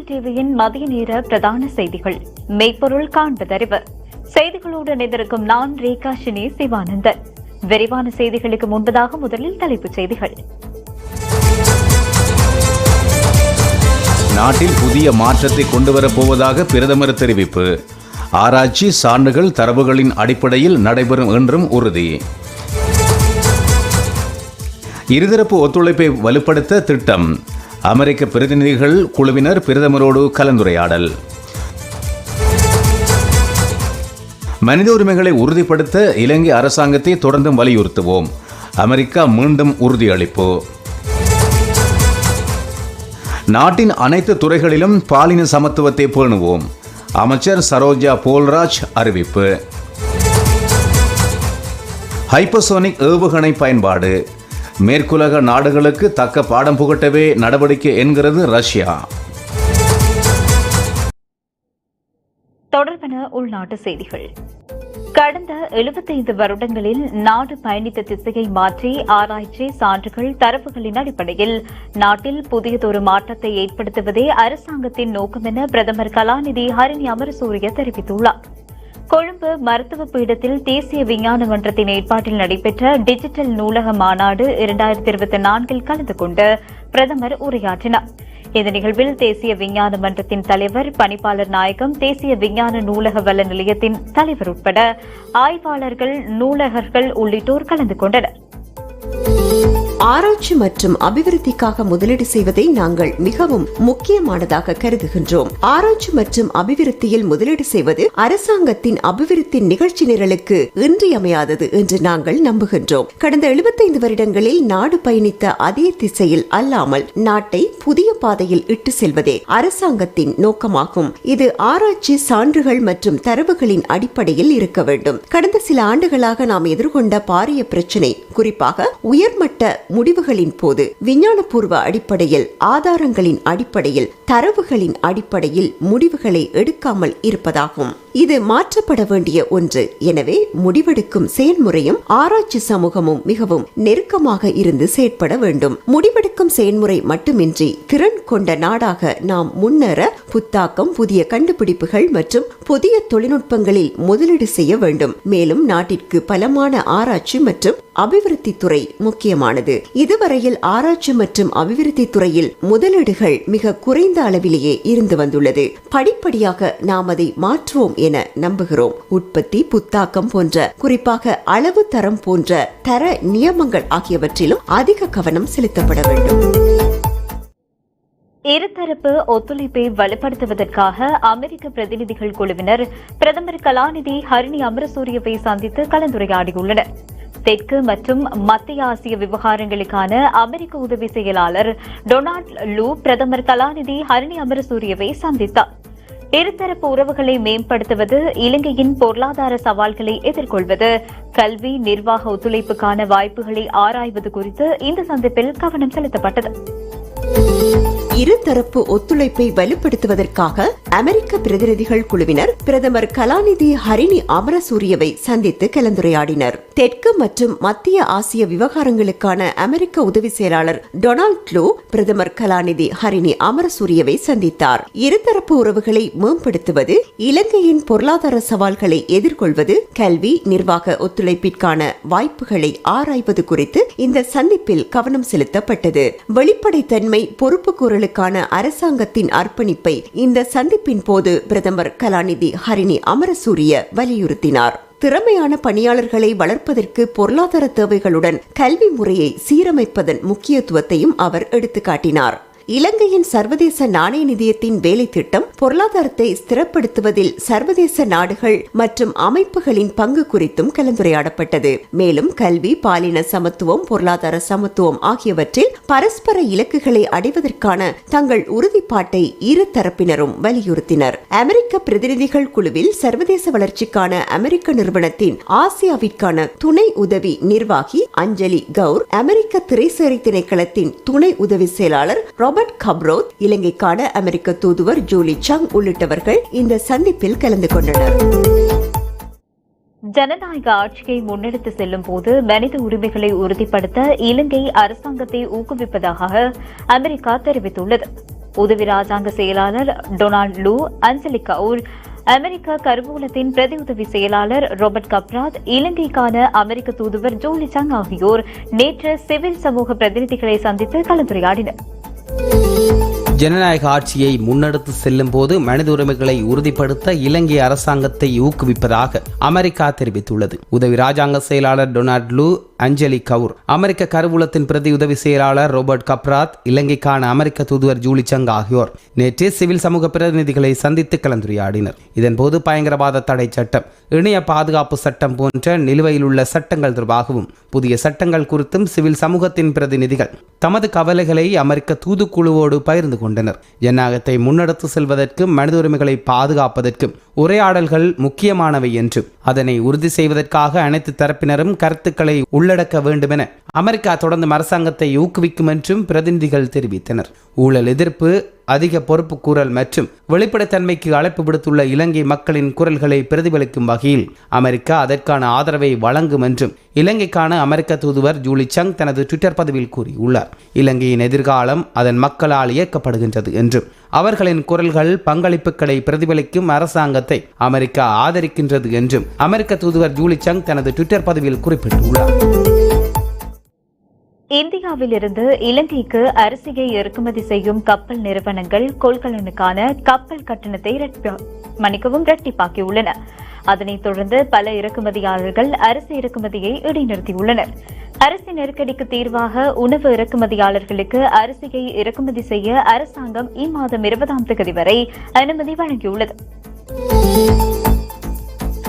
மக்கள் டிவியின் மதிய நேர பிரதான செய்திகள். மெய்ப்பொருள் காண்பதறிவு. செய்திகளோடு இணைந்திருக்கும் நான் ரேகா ஷினி சிவானந்தன். விரிவான செய்திகளுக்கு முன்பதாக முதலில் தலைப்புச் செய்திகள். நாட்டில் புதிய மாற்றத்தை கொண்டுவரப்போவதாக பிரதமர் தெரிவிப்பு. ஆராய்ச்சி சான்றுகள் தரவுகளின் அடிப்படையில் நடைபெறும் என்றும் உறுதி. இருதரப்பு ஒத்துழைப்பை வலுப்படுத்த திட்டம். அமெரிக்க பிரதிநிதிகள் குழுவினர் பிரதமரோடு கலந்துரையாடல். மனித உரிமைகளை உறுதிப்படுத்த இலங்கை அரசாங்கத்தை தொடர்ந்தும் வலியுறுத்துவோம். அமெரிக்கா மீண்டும் உறுதியளிப்பு. நாட்டின் அனைத்து துறைகளிலும் பாலின சமத்துவத்தை பேணுவோம். அமைச்சர் சரோஜா போல்ராஜ் அறிவிப்பு. ஹைப்பசோனிக் ஏவுகணை பயன்பாடு. மேற்குலக நாடுகளுக்கு தக்க பாடம் புகட்டவே நடவடிக்கை என்கிறது ரஷ்யா. தொடர்பென உள்நாட்டு செய்திகள். கடந்த 75 வருடங்களில் நாடு பயணித்த திசையை மாற்றி ஆராய்ச்சி சான்றுகள் தரவுகளின் அடிப்படையில் நாட்டில் புதியதொரு மாற்றத்தை ஏற்படுத்துவதே அரசாங்கத்தின் நோக்கம் என பிரதமர் கலாநிதி ஹரிணி அமரசூரிய தெரிவித்துள்ளார். கொழும்பு மருத்துவ பீடத்தில் தேசிய விஞ்ஞான மன்றத்தின் ஏற்பாட்டில் நடைபெற்ற டிஜிட்டல் நூலக மாநாடு இரண்டாயிரத்தி இருபத்தி நான்கில் கலந்து கொண்டு பிரதமர் உரையாற்றினார். இந்த நிகழ்வில் தேசிய விஞ்ஞான மன்றத்தின் தலைவர் பணிப்பாளர் நாயகம் தேசிய விஞ்ஞான நூலக வள நிலையத்தின் தலைவர் உட்பட ஆய்வாளர்கள் நூலகர்கள் உள்ளிட்டோர் கலந்து கொண்டனர். ஆராய்ச்சி மற்றும் அபிவிருத்திக்காக முதலீடு செய்வதை நாங்கள் மிகவும் முக்கியமானதாக கருதுகின்றோம். ஆராய்ச்சி மற்றும் அபிவிருத்தியில் முதலீடு செய்வது அரசாங்கத்தின் அபிவிருத்தி நிகழ்ச்சி நிரலுக்கு இன்றியமையாதது என்று நாங்கள் நம்புகின்றோம். கடந்த 75 வருடங்களில் நாடு பயணித்த அதே திசையில் அல்லாமல் நாட்டை புதிய பாதையில் இட்டு செல்வதே அரசாங்கத்தின் நோக்கமாகும். இது ஆராய்ச்சி சான்றுகள் மற்றும் தரவுகளின் அடிப்படையில் இருக்க வேண்டும். கடந்த சில ஆண்டுகளாக நாம் எதிர்கொண்ட பாரிய பிரச்சினை குறிப்பாக உயர்மட்ட முடிவுகளின் போது விஞ்ஞானபூர்வ அடிப்படையில் ஆதாரங்களின் அடிப்படையில் தரவுகளின் அடிப்படையில் முடிவுகளை எடுக்காமல் இருப்பதாகும். இது மாற்றப்பட வேண்டிய ஒன்று. எனவே முடிவெடுக்கும் செயல்முறையும் ஆராய்ச்சி சமூகமும் மிகவும் நெருக்கமாக இருந்து செயற்பட வேண்டும். முடிவெடுக்கும் செயல்முறை மட்டுமின்றி திறன் கொண்ட நாடாக நாம் முன்னேற புத்தாக்கம் புதிய கண்டுபிடிப்புகள் மற்றும் புதிய தொழில்நுட்பங்களில் முதலீடு செய்ய வேண்டும். மேலும் நாட்டிற்கு பலமான ஆராய்ச்சி மற்றும் அபிவிருத்தி துறை முக்கியமானது. இதுவரையில் ஆராய்ச்சி மற்றும் அபிவிருத்தி துறையில் முதலீடுகள் மிக குறைந்த அளவிலேயே இருந்து வந்துள்ளது. படிப்படியாக நாம் அதை மாற்றுவோம் என நம்புகிறோம். உற்பத்தி புத்தாக்கம் போன்ற குறிப்பாக அளவு தரம் போன்ற தர நியமங்கள் ஆகியவற்றிலும் அதிக கவனம் செலுத்தப்பட வேண்டும். இருதரப்பு ஒத்துழைப்பை வலுப்படுத்துவதற்காக அமெரிக்க பிரதிநிதிகள் குழுவினர் பிரதமர் கலாநிதி ஹரிணி அமரசூரியவை சந்தித்து கலந்துரையாடியுள்ளனர். தெற்கு மற்றும் மத்திய ஆசிய விவகாரங்களுக்கான அமெரிக்க உதவி செயலாளர் டொனால்ட் லூ பிரதமர் கலாநிதி ஹரிணி அமரசூரியவை சந்தித்தார். இருதரப்பு உறவுகளை மேம்படுத்துவது இலங்கையின் பொருளாதார சவால்களை எதிர்கொள்வது. கல்வி நிர்வாக ஒத்துழைப்புக்கான வாய்ப்புகளை ஆராய்வது குறித்து இந்த சந்திப்பில் கவனம் செலுத்தப்பட்டது. இருதரப்பு ஒத்துழைப்பை வலுப்படுத்துவதற்காக அமெரிக்க பிரதிநிதிகள் குழுவினர் பிரதமர் கலாநிதி ஹரிணி அமரசூரியவை சந்தித்து கலந்துரையாடினர். தெற்கு மற்றும் மத்திய ஆசிய விவகாரங்களுக்கான அமெரிக்க உதவி செயலாளர் டொனால்ட் க்ளூ பிரதமர் கலாநிதி ஹரிணி அமரசூரியவை சந்தித்தார். இருதரப்பு உறவுகளை மேம்படுத்துவது இலங்கையின் பொருளாதார சவால்களை எதிர்கொள்வது கல்வி நிர்வாக ஒத்துழைப்பிற்கான வாய்ப்புகளை ஆராய்வது குறித்து இந்த சந்திப்பில் கவனம் செலுத்தப்பட்டது. வெளிப்படைத்தன்மை பொறுப்புக்கூறலுக்கான அரசாங்கத்தின் அர்ப்பணிப்பை இந்த சந்திப்பின் போது பிரதமர் கலாநிதி ஹரிணி அமரசூரிய வலியுறுத்தினார். திறமையான பணியாளர்களை வளர்ப்பதற்கு பொருளாதார தேவைகளுடன் கல்வி முறையை சீரமைப்பதன் முக்கியத்துவத்தையும் அவர் எடுத்துக்காட்டினார். இலங்கையின் சர்வதேச நாணய நிதியத்தின் வேலை திட்டம் பொருளாதாரத்தை ஸ்திரப்படுத்துவதில் சர்வதேச நாடுகள் மற்றும் அமைப்புகளின் பங்கு குறித்தும் கலந்துரையாடப்பட்டது. மேலும் கல்வி பாலின சமத்துவம் பொருளாதார சமத்துவம் ஆகியவற்றில் பரஸ்பர இலக்குகளை அடைவதற்கான தங்கள் உறுதிப்பாட்டை இரு தரப்பினரும் வலியுறுத்தினர். அமெரிக்க பிரதிநிதிகள் குழுவில் சர்வதேச வளர்ச்சிக்கான அமெரிக்க நிறுவனத்தின் ஆசியாவிற்கான துணை உதவி நிர்வாகி அஞ்சலி கவுர் அமெரிக்க திரைசேரி திணைக்களத்தின் துணை உதவி செயலாளர் ராபர்ட் கப்ரோத் இலங்கைக்கான அமெரிக்க தூதுவர் ஜூலி சங் உள்ளிட்டவர்கள் இந்த சந்திப்பில் கலந்து கொண்டனர். ஜனநாயக ஆட்சியை முன்னெடுத்து செல்லும் போது மனித உரிமைகளை உறுதிப்படுத்த இலங்கை அரசாங்கத்தை ஊக்குவிப்பதாக அமெரிக்கா தெரிவித்துள்ளது. உதவி ராஜாங்க செயலாளர் டொனால்ட் லூ அஞ்சலி கவுர் அமெரிக்க கருவூலத்தின் பிரதி உதவி செயலாளர் ராபர்ட் கப்ராத் இலங்கைக்கான அமெரிக்க தூதுவர் ஜோலி சங் ஆகியோர் நேற்று சிவில் சமூக பிரதிநிதிகளை சந்தித்து கலந்துரையாடினர். ஜனநாயக ஆட்சியை முன்னெடுத்து செல்லும் போது மனித உரிமைகளை உறுதிப்படுத்த இலங்கை அரசாங்கத்தை ஊக்குவிப்பதாக அமெரிக்கா தெரிவித்துள்ளது. உதவி ராஜாங்க செயலாளர் டொனால்ட் லூ அஞ்சலி கவுர். அமெரிக்க கருவூலத்தின் பிரதி உதவி செயலாளர் ரோபர்ட் கப்ராத் இலங்கைக்கான அமெரிக்க தூதுவர் ஜூலி சங் ஆகியோர். நேற்று சிவில் சமூக பிரதிநிதிகளை சந்தித்து கலந்துரையாடினர். இதன்போது பயங்கரவாத தடை சட்டம் இணைய பாதுகாப்பு சட்டம் போன்ற நிலுவையில் உள்ள சட்டங்கள் தொடர்பாகவும் புதிய சட்டங்கள் குறித்தும் சிவில் சமூகத்தின் பிரதிநிதிகள் தமது கவலைகளை அமெரிக்க தூதுக்குழுவோடு பகிர்ந்து கொண்டனர். ஜனநாயகத்தை முன்னெடுத்து செல்வதற்கும் மனித உரிமைகளை பாதுகாப்பதற்கும் உரையாடல்கள் முக்கியமானவை என்றும் அதனை உறுதி செய்வதற்காக அனைத்து தரப்பினரும் கருத்துக்களை உள்ளடக்க வேண்டுமென அமெரிக்கா தொடர்ந்து அரசாங்கத்தை ஊக்குவிக்கும் என்றும் பிரதிநிதிகள் தெரிவித்தனர். ஊழல் எதிர்ப்பு அதிக பொறுப்பு கூறல் மற்றும் வெளிப்படைத்தன்மைக்கு அழைப்பு விடுத்துள்ள இலங்கை மக்களின் குரல்களை பிரதிபலிக்கும் வகையில் அமெரிக்கா அதற்கான ஆதரவை வழங்கும் என்றும் இலங்கைக்கான அமெரிக்க தூதுவர் ஜூலி சங் தனது ட்விட்டர் பதிவில் கூறியுள்ளார். இலங்கையின் எதிர்காலம் அதன் மக்களால் இயக்கப்படுகின்றது என்றும் அவர்களின் குரல்கள் பங்களிப்புகளை பிரதிபலிக்கும் அரசாங்கத்தை அமெரிக்கா ஆதரிக்கின்றது என்றும் அமெரிக்க தூதுவர் ஜூலி சங் தனது ட்விட்டர் பதிவில் குறிப்பிட்டுள்ளார். இந்தியாவிலிருந்து இலங்கைக்கு அரிசியை இறக்குமதி செய்யும் கப்பல் நிறுவனங்கள் கொள்கலனுக்கான கப்பல் கட்டணத்தை இரட்டி- மன்னிக்கவும் இரட்டிப்பாக்கியுள்ளன அதனைத் தொடர்ந்து பல இறக்குமதியாளர்கள் அரிசி இறக்குமதியை இடைநிறுத்தியுள்ளனர். அரிசி நெருக்கடிக்கு தீர்வாக உணவு இறக்குமதியாளர்களுக்கு அரிசியை இறக்குமதி செய்ய அரசாங்கம் இம்மாதம் இருபதாம் தேதி வரை அனுமதி வழங்கியுள்ளது.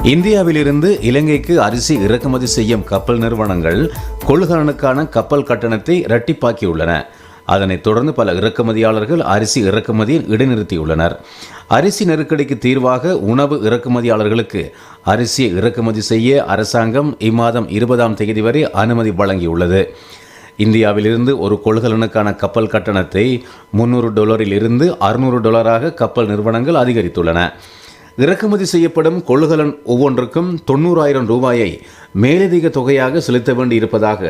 இந்தியாவிலிருந்து இலங்கைக்கு அரிசி இறக்குமதி செய்யும் கப்பல் நிறுவனங்கள் கொள்கலனுக்கான கப்பல் கட்டணத்தை இரட்டிப்பாக்கியுள்ளன. அதனைத் தொடர்ந்து பல இறக்குமதியாளர்கள் அரிசி இறக்குமதியில் இடைநிறுத்தியுள்ளனர். அரிசி நெருக்கடிக்கு தீர்வாக உணவு இறக்குமதியாளர்களுக்கு அரிசியை இறக்குமதி செய்ய அரசாங்கம் இம்மாதம் இருபதாம் தேதி வரை அனுமதி வழங்கியுள்ளது. இந்தியாவிலிருந்து ஒரு கொள்கலனுக்கான கப்பல் கட்டணத்தை முன்னூறு டாலரில் இருந்து அறுநூறு டாலராக கப்பல் நிறுவனங்கள் அதிகரித்துள்ளன. இறக்குமதி செய்யப்படும் கொள்கலன் ஒவ்வொன்றுக்கும் தொண்ணூறாயிரம் ரூபாயை மேலதிக தொகையாக செலுத்த வேண்டி இருப்பதாக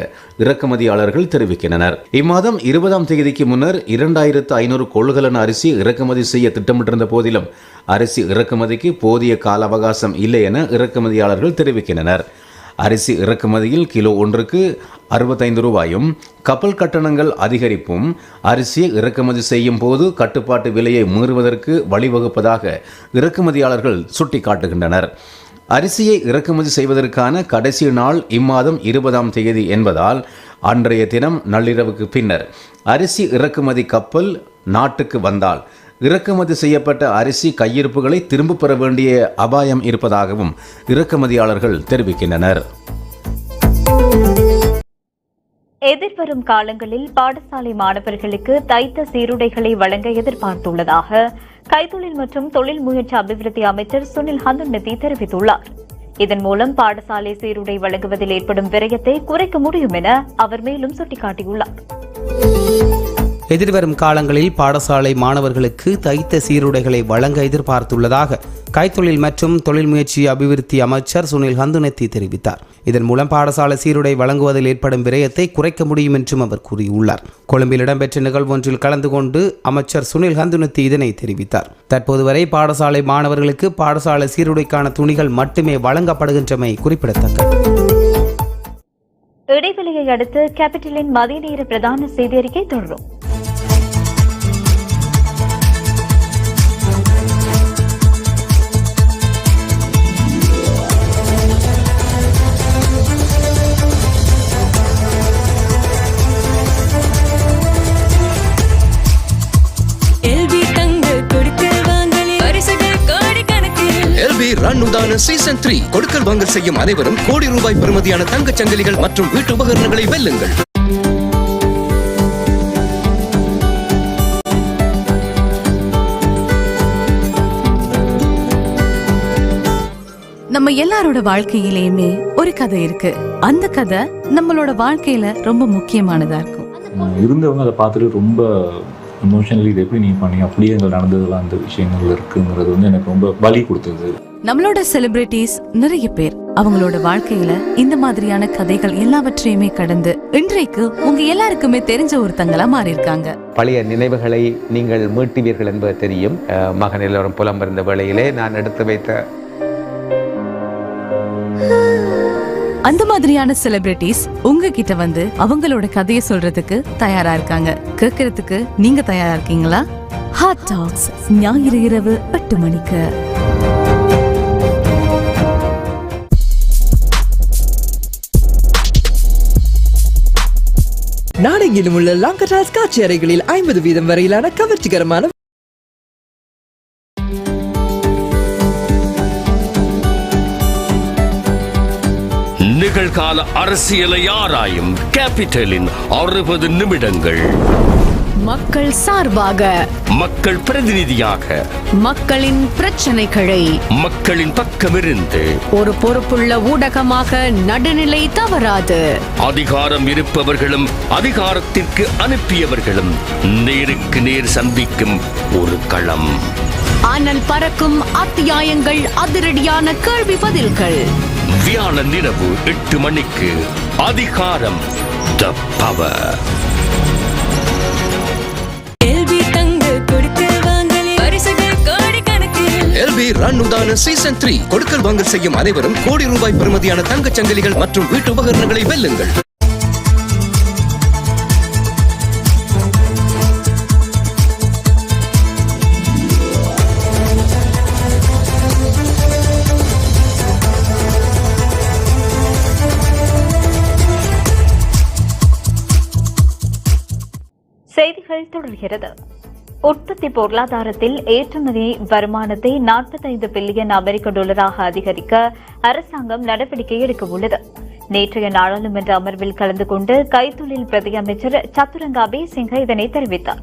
இறக்குமதியாளர்கள் தெரிவிக்கின்றனர். இம்மாதம் இருபதாம் தேதிக்கு முன்னர் இரண்டாயிரத்து ஐநூறு கொள்கலன் அரிசி இறக்குமதி செய்ய திட்டமிட்டிருந்த போதிலும் அரிசி இறக்குமதிக்கு போதிய கால அவகாசம் இல்லை என இறக்குமதியாளர்கள் தெரிவிக்கின்றனர். அரிசி இறக்குமதியில் கிலோ ஒன்றுக்கு அறுபத்தைந்து ரூபாயும் கப்பல் கட்டணங்கள் அதிகரிப்பும் அரிசியை இறக்குமதி செய்யும் போது கட்டுப்பாட்டு விலையை மீறுவதற்கு வழிவகுப்பதாக இறக்குமதியாளர்கள் சுட்டிக்காட்டுகின்றனர். அரிசியை இறக்குமதி செய்வதற்கான கடைசி நாள் இம்மாதம் இருபதாம் தேதி என்பதால் அன்றைய தினம் நள்ளிரவுக்கு பின்னர் அரிசி இறக்குமதி கப்பல் நாட்டுக்கு வந்தால் இறக்குமதி செய்யப்பட்ட அரிசி கையிருப்புகளை திரும்பப் பெற வேண்டிய அபாயம் இருப்பதாகவும் இறக்குமதியாளர்கள் தெரிவிக்கின்றனர். எதிர்வரும் காலங்களில் பாடசாலை மாணவர்களுக்கு தைத்த சீருடைகளை வழங்க எதிர்பார்த்துள்ளதாக கைத்தொழில் மற்றும் தொழில் முயற்சி அபிவிருத்தி அமைச்சர் சுனில் ஹந்துன்னதி தெரிவித்துள்ளார். இதன் மூலம் பாடசாலை சீருடை வழங்குவதில் ஏற்படும் விரயத்தை குறைக்க முடியும் என அவர் மேலும் சுட்டிக்காட்டியுள்ளார். எதிர்வரும் காலங்களில் பாடசாலை மாணவர்களுக்கு தைத்த சீருடைகளை வழங்க எதிர்பார்த்துள்ளதாக கைத்தொழில் மற்றும் தொழில் முயற்சி அபிவிருத்தி அமைச்சர் சுனில் ஹந்துனத்தி தெரிவித்தார். இதன் மூலம் பாடசாலை சீருடை வழங்குவதில் ஏற்படும் விரயத்தை குறைக்க முடியும் என்றும் அவர் கூறியுள்ளார். கொழும்பில் இடம்பெற்ற நிகழ்வொன்றில் கலந்து கொண்டு அமைச்சர் சுனில் ஹந்துனத்தி இதனை தெரிவித்தார். தற்போது வரை பாடசாலை மாணவர்களுக்கு பாடசாலை சீருடைக்கான துணிகள் மட்டுமே வழங்கப்படுகின்றமை குறிப்பிடத்தக்கது. இடைவெளியை அடுத்து கேபிட்டலின் மதிய நேர பிரதான செய்தி அறிக்கை தொடரும். உதான சீசன் த்ரீ கொடுக்கல் வாங்கல் செய்யும் அனைவரும் கோடி ரூபாய் பெறுமதியான தங்கச் சங்கிலிகள் மற்றும் வீட்டு உபகரணங்களை வெல்லுங்கள். நம்ம எல்லாரோட வாழ்க்கையிலயுமே ஒரு கதை இருக்கு. அந்த கதை நம்மளோட வாழ்க்கையில ரொம்ப முக்கியமானதா இருக்கும். இருந்தவங்க அதை பார்த்துட்டு ரொம்ப எமோஷனலி இது எப்படி நீ பண்ணி அப்படியே எங்களுக்கு நடந்ததெல்லாம் அந்த விஷயங்கள் இருக்குங்கிறது வந்து எனக்கு ரொம்ப வலி கொடுத்தது. நம்மளோட செலிபிரிட்டிஸ் நிறைய பேர் அவங்களோட வாழ்க்கையில இந்த மாதிரியான கதைகள் எல்லாவற்றையுமே கடந்து இன்றைக்கு உங்க எல்லாருக்குமே தெரிஞ்ச ஒருத்தங்களா மாறி இருக்காங்க பழைய நினைவுகளை நீங்கள் மீட்டுவீர்கள் என்பது தெரியும். மகன் எல்லோரும் புலம்பெயர்ந்த வேளையிலே நான் எடுத்து வைத்த அந்த மாதிரியான செலிபிரிட்டிஸ் உங்ககிட்ட வந்து அவங்களோட கதையை சொல்றதுக்கு தயாரா இருக்காங்க. கேட்கறதுக்கு நீங்க தயாரா இருக்கீங்களா? ஹாட் டாக்ஸ் ஞாயிறு இரவு எட்டு மணிக்கு. நாடெங்கிலும் உள்ள லாங்கடாஸ் காட்சி அறைகளில் ஐம்பது வீதம் வரையிலான கவர்ச்சிகரமான நிகழ்கால அரசியலை ஆராயும் கேபிட்டலின் அறுபது நிமிடங்கள். மக்கள் சார்பாக. மக்கள் பிரதிநிதியாக. மக்களின் பிரச்சனைகளை. மக்களின் பக்கமிருந்து. ஒரு பொறுப்புள்ள ஊடகமாக நடுநிலை தவறாது. அதிகாரம் இருப்பவர்களும் அதிகாரத்திற்கு அனுப்பியவர்களும் நேருக்கு நேர் சந்திக்கும் ஒரு களம். அனல் பறக்கும் அத்தியாயங்கள் அதிரடியான கேள்வி பதில்கள். வியாழன் இரவு எட்டு மணிக்கு அதிகாரம் த பவர் ரன் உதான சீசன் த்ரீ கொடுக்கல் வாங்கல் செய்யும் அனைவரும் கோடி ரூபாய் பெறுமதியான தங்கச் சங்கிலிகள் மற்றும் வீட்டு உபகரணங்களை வெல்லுங்கள். செய்திகள் தொடர்கிறது. உற்பத்தி பொருளாதாரத்தில் ஏற்றுமதி வருமானத்தை 45 பில்லியன் அமெரிக்க டாலராக அதிகரிக்க அரசாங்கம் நடவடிக்கை எடுக்க உள்ளது. நேற்றைய நாடாளுமன்ற அமர்வில் கலந்து கொண்டு கைத்தொழில் பிரதி அமைச்சர் சத்துரங்காபே சிங்கா இதனை தெரிவித்தார்.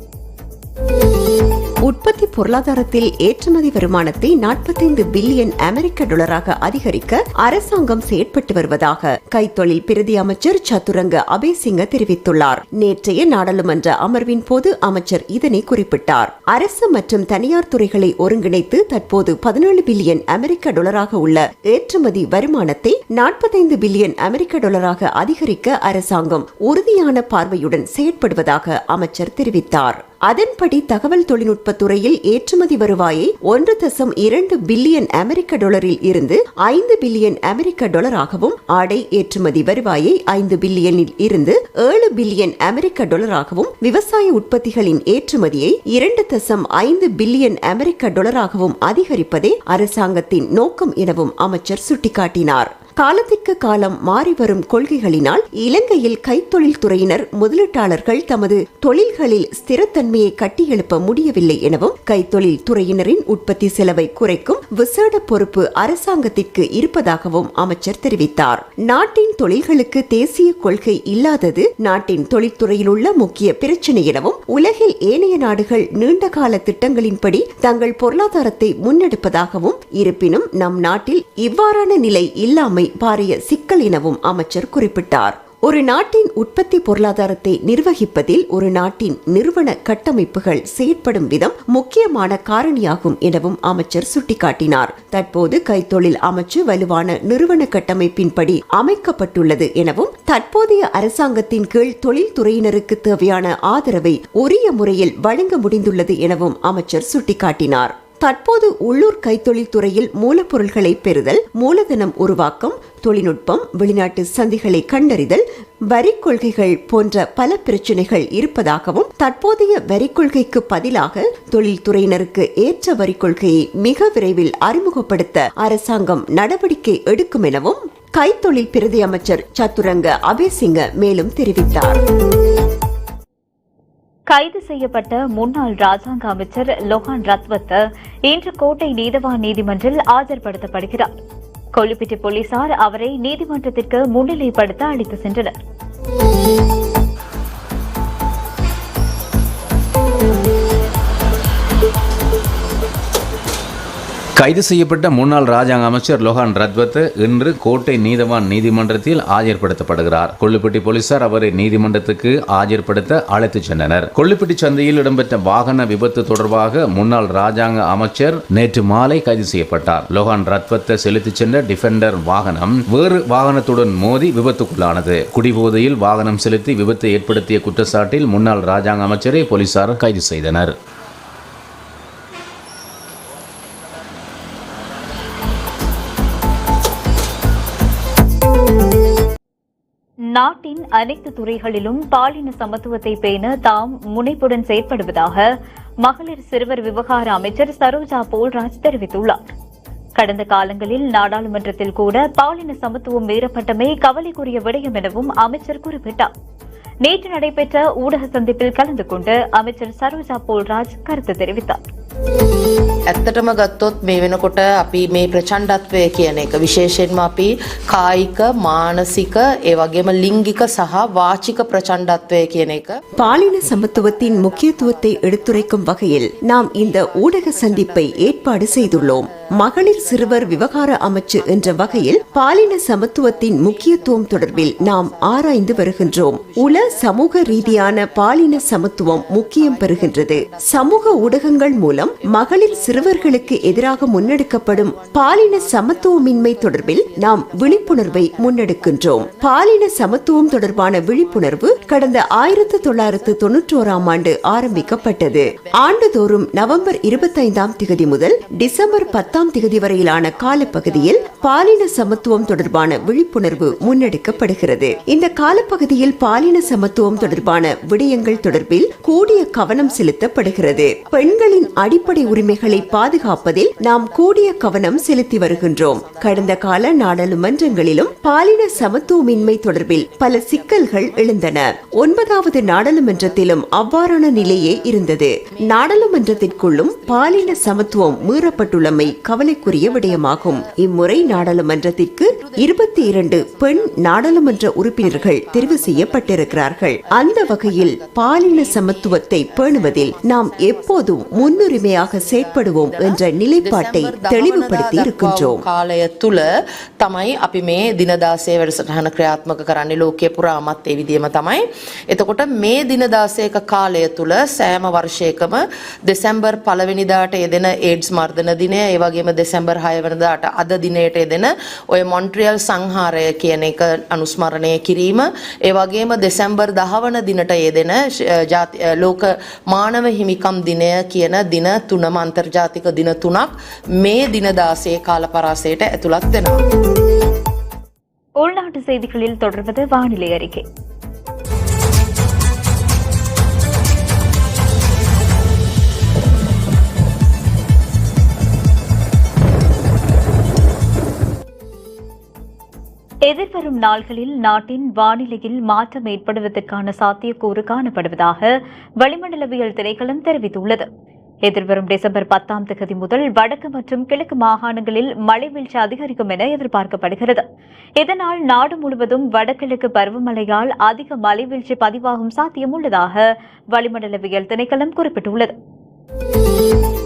உற்பத்தி பொருளாதாரத்தில் ஏற்றுமதி வருமானத்தை 45 பில்லியன் அமெரிக்க டாலராக அதிகரிக்க அரசாங்கம் செயற்பட்டு வருவதாக கைத்தொழில் பிரதி அமைச்சர் சதுரங்க அபேசிங்க தெரிவித்துள்ளார். நேற்றைய நாடாளுமன்ற அமர்வின் போது அமைச்சர் இதனை குறிப்பிட்டார். அரசு மற்றும் தனியார் துறைகளை ஒருங்கிணைத்து தற்போது 17 பில்லியன் அமெரிக்க டாலராக உள்ள ஏற்றுமதி வருமானத்தை 45 பில்லியன் அமெரிக்க டாலராக அதிகரிக்க அரசாங்கம் உறுதியான பார்வையுடன் செயற்படுவதாக அமைச்சர் தெரிவித்தார். அதன்படி தகவல் தொழில்நுட்ப துறையில் ஏற்றுமதி வருவாயை ஒன்று தசம் இரண்டு பில்லியன் அமெரிக்க டாலரில் இருந்து ஐந்து பில்லியன் அமெரிக்க டாலராகவும் ஆடை ஏற்றுமதி வருவாயை ஐந்து பில்லியனில் இருந்து ஏழு பில்லியன் அமெரிக்க டாலராகவும் விவசாய உற்பத்திகளின் ஏற்றுமதியை இரண்டு தசம் ஐந்து பில்லியன் அமெரிக்க டாலராகவும் அதிகரிப்பதே அரசாங்கத்தின் நோக்கம் எனவும் அமைச்சர் சுட்டிக்காட்டினார். காலத்திற்கு காலம் மாறிவரும் கொள்கைகளினால் இலங்கையில் கைத்தொழில் துறையினர் முதலீட்டாளர்கள் தமது தொழில்களில் ஸ்திரத்தன்மையை கட்டியெழுப்ப முடியவில்லை எனவும் கைத்தொழில் துறையினரின் உற்பத்தி செலவை குறைக்கும் விசேட பொறுப்பு அரசாங்கத்திற்கு இருப்பதாகவும் அமைச்சர் தெரிவித்தார். நாட்டின் தொழில்களுக்கு தேசிய கொள்கை இல்லாதது நாட்டின் தொழில்துறையில் உள்ள முக்கிய பிரச்சினை எனவும் உலகில் ஏனைய நாடுகள் நீண்டகால திட்டங்களின்படி தங்கள் பொருளாதாரத்தை முன்னெடுப்பதாகவும் இருப்பினும் நம் நாட்டில் இவ்வாறான நிலை இல்லாமை பாரிய சிக்கல் எனவும் அமைச்சர் குறிப்பிட்டார். ஒரு நாட்டின் உற்பத்தி பொருளாதாரத்தை நிர்வகிப்பதில் ஒரு நாட்டின் நிறுவன கட்டமைப்புகள் செயற்படும் விதம் முக்கியமான காரணியாகும் எனவும் அமைச்சர் சுட்டிக்காட்டினார். தற்போது கைத்தொழில் அமைச்சு வலுவான நிறுவன கட்டமைப்பின்படி அமைக்கப்பட்டுள்ளது எனவும் தற்போதைய அரசாங்கத்தின் கீழ் தொழில்துறையினருக்கு தேவையான ஆதரவை உரிய முறையில் வழங்க முடிந்துள்ளது எனவும் அமைச்சர் சுட்டிக்காட்டினார். தற்போது உள்ளூர் கைத்தொழில் துறையில் மூலப்பொருள்களை பெறுதல் மூலதனம் உருவாக்கம் தொழில்நுட்பம் வெளிநாட்டு சந்தைகளை கண்டறிதல் வரி கொள்கைகள் போன்ற பல பிரச்சனைகள் இருப்பதாகவும் தற்போதைய வரி கொள்கைக்கு பதிலாக தொழில்துறையினருக்கு ஏற்ற வரி கொள்கையை மிக விரைவில் அறிமுகப்படுத்த அரசாங்கம் நடவடிக்கை எடுக்கும் எனவும் கைத்தொழில் பிரதி அமைச்சர் சத்துரங்க அபேசிங்க மேலும் தெரிவித்தார். கைது செய்யப்பட்ட முன்னாள் ராஜாங்க அமைச்சர் லொஹான் ரத்வத் இன்று கோட்டை நீதவான் நீதிமன்றில் ஆஜர்படுத்தப்படுகிறார். கொல்லுப்பிட்டி போலீசார் அவரை நீதிமன்றத்திற்கு முன்னிலைப்படுத்த அழைத்து சென்றனர். கைது செய்யப்பட்ட முன்னாள் ராஜாங்க அமைச்சர் லோகான் ரத்வத் இன்று கோட்டை நீதவான் நீதிமன்றத்தில் ஆஜர்படுத்தப்படுகிறார். கொள்ளுப்பட்டி போலீசார் அவரை நீதிமன்றத்துக்கு ஆஜர்படுத்த அழைத்துச் சென்றனர். கொள்ளுப்பட்டி சந்தையில் இடம்பெற்ற வாகன விபத்து தொடர்பாக முன்னாள் ராஜாங்க அமைச்சர் நேற்று மாலை கைது செய்யப்பட்டார். லோகான் ரத்வத்தை செலுத்திச் சென்ற டிஃபெண்டர் வாகனம் வேறு வாகனத்துடன் மோதி விபத்துக்குள்ளானது. குடிபோதையில் வாகனம் செலுத்தி விபத்தை ஏற்படுத்திய குற்றச்சாட்டில் முன்னாள் ராஜாங்க அமைச்சரை போலீசார் கைது செய்தனர். அனைத்து துறைகளிலும் பாலின சமத்துவத்தை பேண தாம் முனைப்புடன் செயற்படுவதாக மகளிர் சிறுவர் விவகார அமைச்சர் சரோஜா போல்ராஜ் தெரிவித்துள்ளார். கடந்த காலங்களில் நாடாளுமன்றத்தில் கூட பாலின சமத்துவம் மீறப்பட்டமை கவலைக்குரிய விடயம் எனவும் அமைச்சர் குறிப்பிட்டார். நேற்று நடைபெற்ற ஊடக சந்திப்பில் கலந்து கொண்டு அமைச்சர் சரோஜா போல்ராஜ் கருத்து தெரிவித்தார் ඇත්තටම ගත්තොත් මේ වෙනකොට අපි මේ ප්‍රචණ්ඩත්වය කියන එක විශේෂයෙන්ම අපි කායික මානසික ඒ වගේම ලිංගික සහ වාචික ප්‍රචණ්ඩත්වය කියන එක பாலின சமத்துவத்தின் முக்கியத்துவத்தை எடுத்துரைக்கும் வகையில் நாம் இந்த ஊடக சந்திப்பை ஏற்பாடு செய்துள்ளோம் மகளிர் சிறுவர் விவகார அமைச்சு என்ற வகையில் பாலின சமத்துவத்தின் முக்கியத்துவம் தொடர்பில் நாம் ஆராய்ந்து வருகின்றோம் உல சமூக ரீதியான பாலின சமத்துவம் முக்கியம் பெறுகின்றது. சமூக ஊடகங்கள் மூலம் மகளிர் சிறுவர்களுக்கு எதிராக முன்னெடுக்கப்படும் பாலின சமத்துவமின்மை தொடர்பில் நாம் விழிப்புணர்வை முன்னெடுக்கின்றோம். பாலின சமத்துவம் தொடர்பான விழிப்புணர்வு கடந்த ஆயிரத்தி தொள்ளாயிரத்து தொன்னூற்றோராம் ஆண்டு ஆரம்பிக்கப்பட்டது. ஆண்டுதோறும் நவம்பர் இருபத்தைந்தாம் திகதி முதல் டிசம்பர் பத்தாம் திகதி வரையிலான காலப்பகுதியில் பாலின சமத்துவம் தொடர்பான விழிப்புணர்வு முன்னெடுக்கப்படுகிறது. இந்த காலப்பகுதியில் பாலின சமத்துவம் தொடர்பான விடயங்கள் தொடர்பில் கூடிய கவனம் செலுத்தப்படுகிறது. பெண்களின் அடிப்படை உரிமைகளை பாதுகாப்பதில் நாம் கூடிய கவனம் செலுத்தி வருகின்றோம். கடந்த கால நாடாளுமன்றங்களிலும் பாலின சமத்துவமின்மை தொடர்பில் பல சிக்கல்கள் எழுந்தன. ஒன்பதாவது நாடாளுமன்றத்திலும் அவ்வாறான நிலையே இருந்தது. நாடாளுமன்றத்திற்குள்ளும் பாலின சமத்துவம் மீறப்பட்டுள்ளமை கவலைக்குரிய விடயமாகும். இம்முறை நாடாளுமன்றத்திற்கு இருபத்தி இரண்டு பெண் நாடாளுமன்ற உறுப்பினர்கள் தெரிவு செய்யப்பட்டிருக்கிறார்கள் அந்த வகையில் பாலின சமத்துவத்தை பேணுவதில் நாம் எப்போதும் முன்னுரிமையாக செயற்படுவோம் என்ற நிலைப்பாட்டை தெளிவுபடுத்தி இருக்கின்றோம் කාලය තුළ තමයි අපි මේ දිනදාසය වැඩසටහන ක්‍රියාත්මක කරන්න ලෝකය පුරාමත් ඒ විදිම තමයි. එතකොට මේ දිනදාසයක කාලය තුළ සෑම වර්ෂයකම දෙසැම්බර් පලවෙනිදාට යෙදෙන ඒඩ්ස් මර්ධන දිනය ඒවගේම දෙසැම්බර් හයවනදාට අද දිනයට යෙදෙන ඔය මොන්ට්‍රියල් සංහාරය කියන එක අනුස්මරණය කිරීම ඒවගේම දෙසැම්බර් දහවන දිනට යෙදෙන ශ- ජාති- අ, ලෝක මානව හිමිකම් දිනය කියන දින තුනම අන්තර්ජාතික දින තුනක් මේ දිනදාසේ කාල පරාසයට ඇතුළත් වෙනවා. உள்நாட்டு செய்திகளில் தொடர்வது வானிலை அறிக்கை எதிர்வரும் நாள்களில் நாட்டின் வானிலையில் மாற்றம் ஏற்படுவதற்கான சாத்தியக்கூறு காணப்படுவதாக வளிமண்டலவியல் திணைக்களம் தெரிவித்துள்ளது. எதிர்வரும் டிசம்பர் பத்தாம் தேதி முதல் வடக்கு மற்றும் கிழக்கு மாகாணங்களில் மழை வீழ்ச்சி அதிகரிக்கும் என எதிர்பார்க்கப்படுகிறது. இதனால் நாடு முழுவதும் வடகிழக்கு பருவமழையால் அதிக மழை வீழ்ச்சி பதிவாகும் சாத்தியம் உள்ளதாக வளிமண்டலவியல் திணைக்களம் குறிப்பிட்டுள்ளது.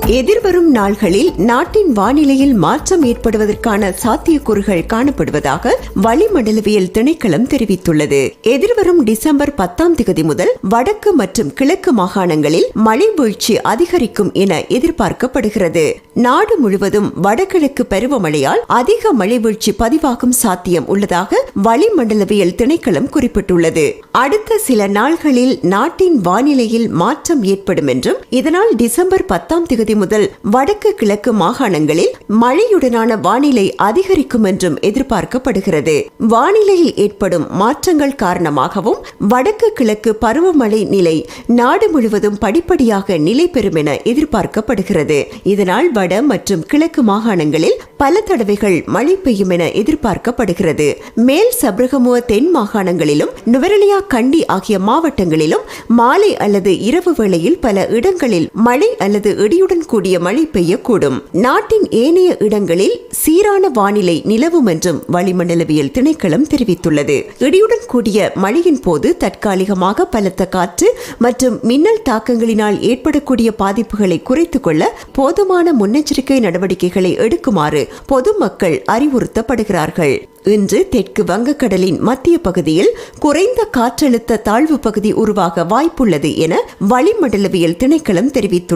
எதிர்வரும் நாள்களில் நாட்டின் வானிலையில் மாற்றம் ஏற்படுவதற்கான சாத்தியக்கூறுகள் காணப்படுவதாக வளிமண்டலவியல் திணைக்களம் தெரிவித்துள்ளது. எதிர்வரும் டிசம்பர் பத்தாம் தேதி முதல் வடக்கு மற்றும் கிழக்கு மாகாணங்களில் மழை வீழ்ச்சி அதிகரிக்கும் என எதிர்பார்க்கப்படுகிறது. நாடு முழுவதும் வடகிழக்கு பருவமழையால் அதிக மழை வீழ்ச்சி பதிவாகும் சாத்தியம் உள்ளதாக வளிமண்டலவியல் திணைக்களம் குறிப்பிட்டுள்ளது. அடுத்த சில நாள்களில் நாட்டின் வானிலையில் மாற்றம் ஏற்படும் என்றும் இதனால் டிசம்பர் பத்தாம் தேதி முதல் வடக்கு கிழக்கு மாகாணங்களில் மழையுடனான வானிலை அதிகரிக்கும் என்றும் எதிர்பார்க்கப்படுகிறது. வானிலையில் ஏற்படும் மாற்றங்கள் காரணமாகவும் வடக்கு கிழக்கு பருவமழை நிலை நாடு முழுவதும் படிப்படியாக நிலை பெறும் என எதிர்பார்க்கப்படுகிறது. இதனால் வட மற்றும் கிழக்கு மாகாணங்களில் பல தடவைகள் மழை பெய்யும் என எதிர்பார்க்கப்படுகிறது. மேல் சப்ரகமுவ தென் மாகாணங்களிலும் நுவரலியா கண்டி ஆகிய மாவட்டங்களிலும் மாலை அல்லது இரவு வேளையில் பல இடங்களில் மழை மழை அல்லது இடியுடன் கூடிய மழை பெய்யக்கூடும். நாட்டின் ஏனைய இடங்களில் சீரான வானிலை நிலவும் என்றும் வளிமண்டலவியல் திணைக்களம் தெரிவித்துள்ளது. இடியுடன் கூடிய மழையின் போது தற்காலிகமாக பலத்த காற்று மற்றும் மின்னல் தாக்கங்களினால் ஏற்படக்கூடிய பாதிப்புகளை குறைத்துக் கொள்ள போதுமான முன்னெச்சரிக்கை நடவடிக்கைகளை எடுக்குமாறு பொதுமக்கள் அறிவுறுத்தப்படுகிறார்கள். இன்று தெற்கு வங்கக்கடலின் மத்திய பகுதியில் குறைந்த காற்றழுத்த தாழ்வு பகுதி உருவாக வாய்ப்புள்ளது என வளிமண்டலவியல் திணைக்களம் தெரிவித்துள்ளது.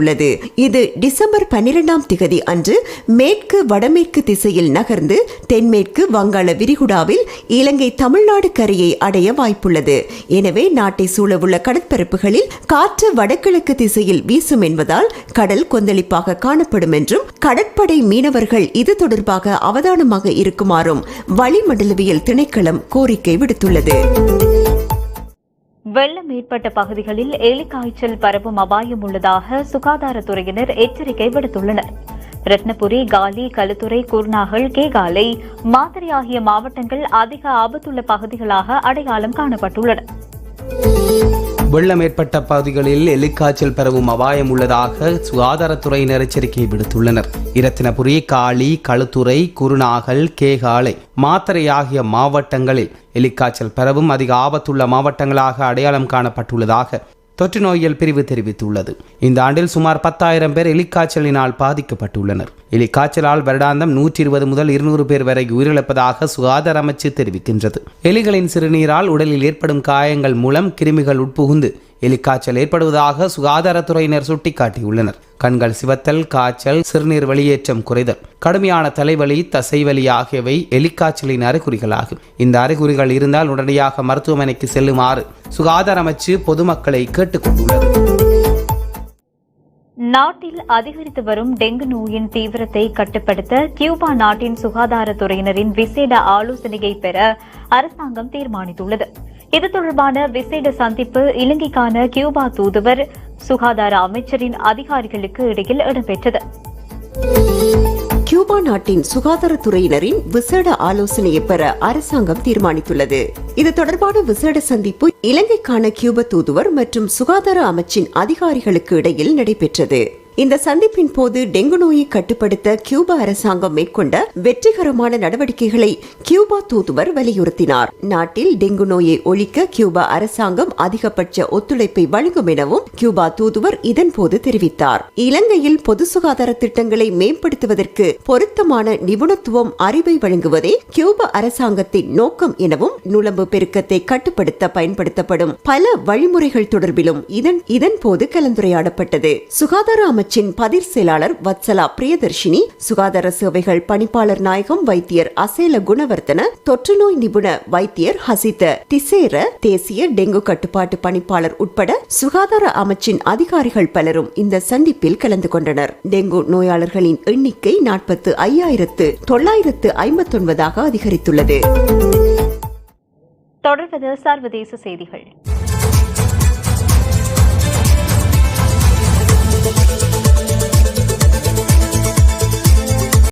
இது டிசம்பர் பன்னிரெண்டாம் திகதி அன்று மேற்கு வடமேற்கு திசையில் நகர்ந்து தென்மேற்கு வங்காள விரிகுடாவில் இலங்கை தமிழ்நாடு கரையை அடைய வாய்ப்புள்ளது. எனவே நாட்டை சூழவுள்ள கடற்பரப்புகளில் காற்று வடகிழக்கு திசையில் வீசும் என்பதால் கடல் கொந்தளிப்பாக காணப்படும் என்றும் கடற்படை மீனவர்கள் இது தொடர்பாக அவதானமாக இருக்குமாறும் வளிமண்டலவியல் திணைக்களம் கோரிக்கை விடுத்துள்ளது. வெள்ளம் ஏற்பட்ட பகுதிகளில் எலிக்காய்ச்சல் பரவும் அபாயம் உள்ளதாக சுகாதாரத்துறையினர் எச்சரிக்கை விடுத்துள்ளனர். ரத்னபுரி காலி களுத்துறை குர்நாகல் கேகாலை மாதிரி ஆகிய மாவட்டங்கள் அதிக ஆபத்துள்ள பகுதிகளாக அடையாளம் காணப்பட்டுள்ளன. வெள்ளம் ஏற்பட்ட பகுதிகளில் எலிக்காய்ச்சல் பரவும் அபாயம் உள்ளதாக சுகாதாரத்துறையினர் எச்சரிக்கை விடுத்துள்ளனர். இரத்தினபுரி காளி களுத்துறை குருநாகல் கேகாலை மாத்தறை ஆகிய மாவட்டங்களில் எலிக்காய்ச்சல் பரவும் அதிக ஆபத்துள்ள மாவட்டங்களாக அடையாளம் காணப்பட்டுள்ளதாக தொற்று நோயியல் பிரிவு தெரிவித்துள்ளது. இந்த ஆண்டில் சுமார் பத்தாயிரம் பேர் எலிக்காய்ச்சலினால் பாதிக்கப்பட்டுள்ளனர். எலிக்காய்ச்சலால் வருடாந்தம் நூற்றி இருபது முதல் இருநூறு பேர் வரை உயிரிழப்பதாக சுகாதார அமைச்சு தெரிவிக்கின்றது. எலிகளின் சிறுநீரால் உடலில் ஏற்படும் காயங்கள் மூலம் கிருமிகள் உட்புகுந்து எலிக்காய்ச்சல் ஏற்படுவதாக சுகாதாரத்துறையினர் சுட்டிக்காட்டியுள்ளனர். கண்கள் சிவத்தல் காய்ச்சல் சிறுநீர் வெளியேற்றம் குறைதல் கடுமையான தலைவலி தசைவலி ஆகியவை எலிக்காய்ச்சலின் அறிகுறிகளாகும் இந்த அறிகுறிகள் இருந்தால் உடனடியாக மருத்துவமனைக்கு செல்லுமாறு சுகாதார அமைச்சு பொதுமக்களை கேட்டுக்கொண்டுள்ளது. நாட்டில் அதிகரித்து வரும் டெங்கு நோயின் தீவிரத்தை கட்டுப்படுத்த கியூபா நாட்டின் சுகாதாரத்துறையினரின் விசேட ஆலோசனையை பெற அரசாங்கம் தீர்மானித்துள்ளது. இது தொடர்பான விசேட சந்திப்பு இலங்கைக்கான கியூபா தூதுவர் சுகாதார அமைச்சரின் அதிகாரிகளுக்கு இடையில் இடம்பெற்றது. கியூபா நாட்டின் சுகாதாரத்துறையினரின் விசேட ஆலோசனையை பெற அரசாங்கம் தீர்மானித்துள்ளது. இது தொடர்பான விசேட சந்திப்பு இலங்கைக்கான கியூப தூதுவர் மற்றும் சுகாதார அமைச்சின் அதிகாரிகளுக்கு இடையில் நடைபெற்றது. இந்த சந்திப்பின் போது டெங்கு நோயை கட்டுப்படுத்த கியூபா அரசாங்கம் மேற்கொண்ட வெற்றிகரமான நடவடிக்கைகளை கியூபா தூதுவர் வலியுறுத்தினார். நாட்டில் டெங்கு நோயை ஒழிக்க கியூபா அரசாங்கம் அதிகபட்ச ஒத்துழைப்பை வழங்கும் எனவும் கியூபா தூதுவர் இதன்போது தெரிவித்தார். இலங்கையில் பொது சுகாதார திட்டங்களை மேம்படுத்துவதற்கு பொருத்தமான நிபுணத்துவம் அறிவை வழங்குவதே கியூபா அரசாங்கத்தின் நோக்கம் எனவும் நுழம்பு பெருக்கத்தை கட்டுப்படுத்த பயன்படுத்தப்படும் பல வழிமுறைகள் தொடர்பிலும் இதன் இதன் போது கலந்துரையாடப்பட்டது. சுகாதார அமைச்சர் அமைச்சின் பதிர் செயலாளர் வத்சலா பிரியதர்ஷினி சுகாதார சேவைகள் பணிப்பாளர் நாயகம் வைத்தியர் அசேல குணவர்த்தன தொற்றுநோய் நிபுண வைத்தியர் ஹசித திசேர தேசிய டெங்கு கட்டுப்பாட்டு பணிப்பாளர் உட்பட சுகாதார அமைச்சின் அதிகாரிகள் பலரும் இந்த சந்திப்பில் கலந்து கொண்டனர். டெங்கு நோயாளர்களின் எண்ணிக்கை நாற்பத்து ஐயாயிரத்து தொள்ளாயிரத்து ஐம்பத்தொன்பதாக அதிகரித்துள்ளது. தொடர்வது சர்வதேச செய்திகள்.